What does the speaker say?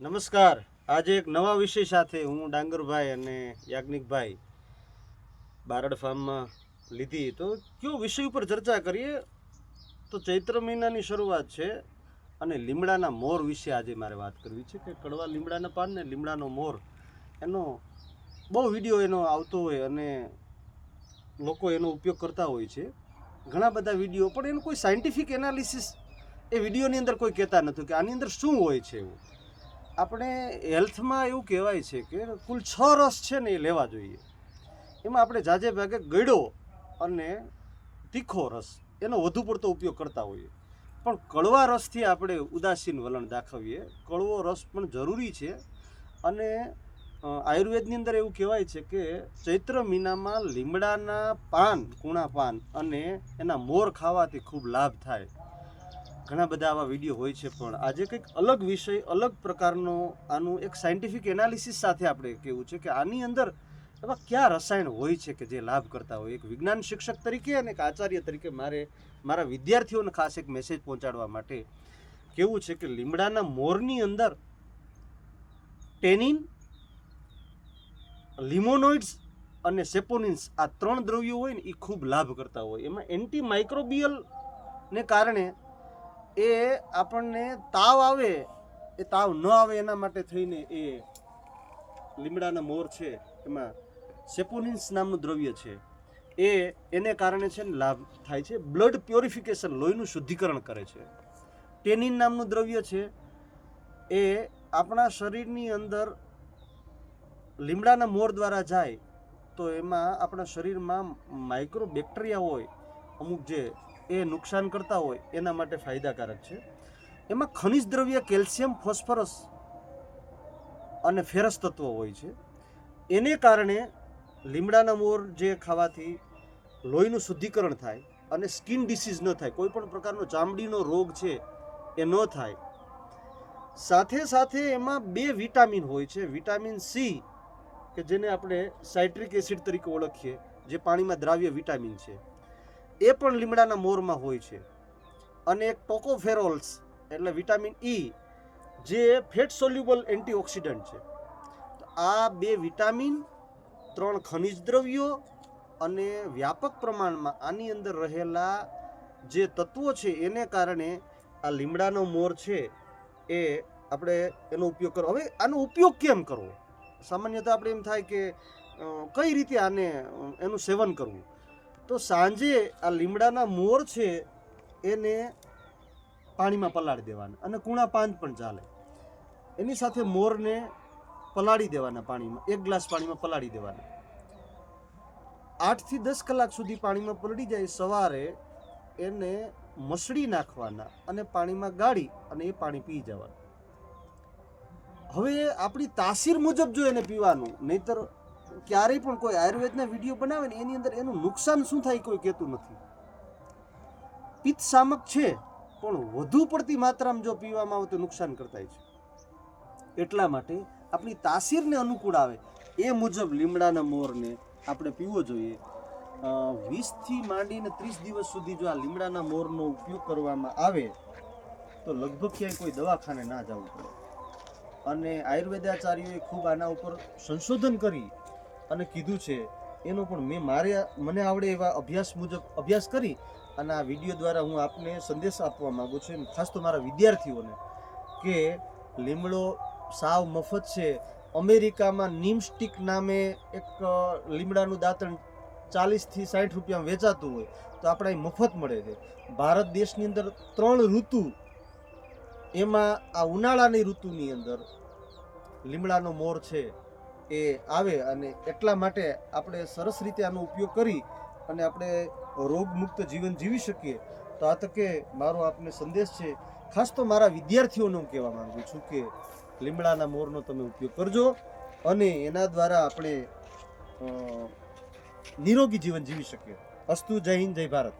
નમસ્કાર. આજે એક નવા વિષય સાથે હું ડાંગરભાઈ અને યાજ્ઞિકભાઈ બારડ ફાર્મમાં લીધી. તો કયો વિષય ઉપર ચર્ચા કરીએ? તો ચૈત્ર મહિનાની શરૂઆત છે અને લીમડાના મોર વિશે આજે મારે વાત કરવી છે કે કડવા લીમડાના પાન ને લીમડાનો મોર. એનો બહુ વીડિયો એનો આવતો હોય અને લોકો એનો ઉપયોગ કરતા હોય છે. ઘણા બધા વીડિયો, પણ એનું કોઈ સાયન્ટિફિક એનાલિસિસ એ વિડીયોની અંદર કોઈ કહેતા નથી કે આની અંદર શું હોય છે એવું. આપણે હેલ્થમાં એવું કહેવાય છે કે કુલ છ રસ છે ને એ લેવા જોઈએ. એમાં આપણે જાજે ભાગે ગળ્યો અને તીખો રસ, એનો વધુ પડતો ઉપયોગ કરતા હોઈએ. પણ કડવા રસથી આપણે ઉદાસીન વલણ દાખવીએ. કડવો રસ પણ જરૂરી છે અને આયુર્વેદની અંદર એવું કહેવાય છે કે ચૈત્ર મહિનામાં લીમડાના પાન, કૂણા પાન અને એના મોર ખાવાથી ખૂબ લાભ થાય. ઘણા બધા આવા વીડિયો હોય છે, પણ આજે કંઈક અલગ વિષય, અલગ પ્રકારનો આનું એક સાયન્ટિફિક એનાલિસિસ સાથે આપણે કહેવું છે કે આની અંદર એવા કયા રસાયણ હોય છે કે જે લાભ કરતા હોય? એક વિજ્ઞાન શિક્ષક તરીકે અને એક આચાર્ય તરીકે મારે, મારા વિદ્યાર્થીઓને ખાસ એક મેસેજ પહોંચાડવા માટે કેવું છે કે લીમડાના મોરની અંદર ટેનિન, લિમોનોઇડ્સ અને સેપોનિન્સ આ ત્રણ દ્રવ્યો હોય ને એ ખૂબ લાભ કરતા હોય. એમાં એન્ટી માઇક્રોબિયલ ને કારણે એ આપણને તાવ આવે, એ તાવ ન આવે એના માટે થઈને એ લીમડાના મોર છે, એમાં સેપોનિન્સ નામનું દ્રવ્ય છે. એ એને કારણે છે ને લાભ થાય છે. બ્લડ પ્યોરિફિકેશન, લોહીનું શુદ્ધિકરણ કરે છે. ટેનિન નામનું દ્રવ્ય છે. એ આપણા શરીરની અંદર લીમડાના મોર દ્વારા જાય, તો એમાં આપણા શરીરમાં માઇક્રો બેક્ટેરિયા હોય, અમુક જે એ નુકસાન કરતા હોય, એના માટે ફાયદાકારક છે. એમાં ખનિજ દ્રવ્ય, કેલ્શિયમ, ફોસ્ફરસ અને ફેરસ તત્વો હોય છે. એને કારણે લીમડાના મોર જે ખાવાથી લોહીનું શુદ્ધિકરણ થાય અને સ્કિન ડિસીઝ ન થાય, કોઈ પણ પ્રકારનો ચામડીનો રોગ છે એ ન થાય. સાથે સાથે એમાં બે વિટામિન હોય છે. વિટામિન સી, કે જેને આપણે સાઇટ્રિક એસિડ તરીકે ઓળખીએ, જે પાણીમાં દ્રાવ્ય વિટામિન છે. એ પણ લીમડાના મોરમાં હોય છે. અને એક ટોકોફેરોલ્સ એટલે વિટામિન ઈ જે ફેટ સોલ્યુબલ એન્ટીઓક્સિડન્ટ છે. આ બે વિટામિન, ત્રણ ખનિજ દ્રવ્યો અને વ્યાપક પ્રમાણમાં આની અંદર રહેલા જે તત્વો છે, એને કારણે આ લીમડાનો મોર છે એ આપણે એનો ઉપયોગ કરવો. હવે આનો ઉપયોગ કેમ કરવો? સામાન્યતઃ આપણે એમ થાય કે કઈ રીતે આને એનું સેવન કરવું? તો સાંજે આ લીમડાના મોર છે, એને પાણીમાં પલાળી દેવાના અને કૂણા પાન પણ ચાલે. એની સાથે મોરને પલાળી દેવાના પાણીમાં, એક ગ્લાસ પાણીમાં પલાળી દેવાના. આઠથી દસ કલાક સુધી પાણીમાં પલળી જાય, સવારે એને મસળી નાખવાના અને પાણીમાં ગાળી અને એ પાણી પી જવાનું. હવે આપણી તાસીર મુજબ જો એને પીવાનું, નહીતર ક્યારેય પણ કોઈ આયુર્વેદના વીડિયો બનાવે ને એની અંદર એનું નુકસાન શું થાય કોઈ કહેતું નથી. પિત્ત શામક છે, પણ વધુ પડતી માત્રામાં જો પીવામાં આવે તો નુકસાન કરતા છે. એટલા માટે આપણી તાસીરને અનુકૂળ આવે. એ મુજબ લીમડાના મોરને આપણે પીવો જોઈએ. વીસથી માંડીને ત્રીસ દિવસ સુધી જો આ લીમડાના મોરનો ઉપયોગ કરવામાં આવે, તો લગભગ ક્યાંય કોઈ દવાખાને ના જવું પડે. અને આયુર્વેદાચાર્યોએ ખૂબ આના ઉપર સંશોધન કરી અને કીધું છે, એનો પણ મેં મારે મને આવડે એવા અભ્યાસ મુજબ અભ્યાસ કરી અને આ વીડિયો દ્વારા હું આપને સંદેશ આપવા માંગુ છું ખાસ તો મારા વિદ્યાર્થીઓને, કે લીમડો સાવ મફત છે. અમેરિકામાં નીમસ્ટિક નામે એક લીમડાનું દાંતણ ચાલીસથી સાઠ રૂપિયામાં વેચાતું હોય, તો આપણે મફત મળે છે. ભારત દેશની અંદર ત્રણ ઋતુ, એમાં આ ઉનાળાની ઋતુની અંદર લીમડાનો મોર છે. એ આવે અને એટલા માટે આપણે સરસ રીતે આનો ઉપયોગ કરી અને આપણે રોગમુક્ત જીવન જીવી શકીએ. તો આ તકે મારો આપને સંદેશ છે, ખાસ તો મારા વિદ્યાર્થીઓને હું કહેવા માંગુ છું કે લીમડાના મોરનો તમે ઉપયોગ કરજો અને એના દ્વારા આપણે નિરોગી જીવન જીવી શકીએ. અસ્તુ જય હિન્દ, જય ભારત.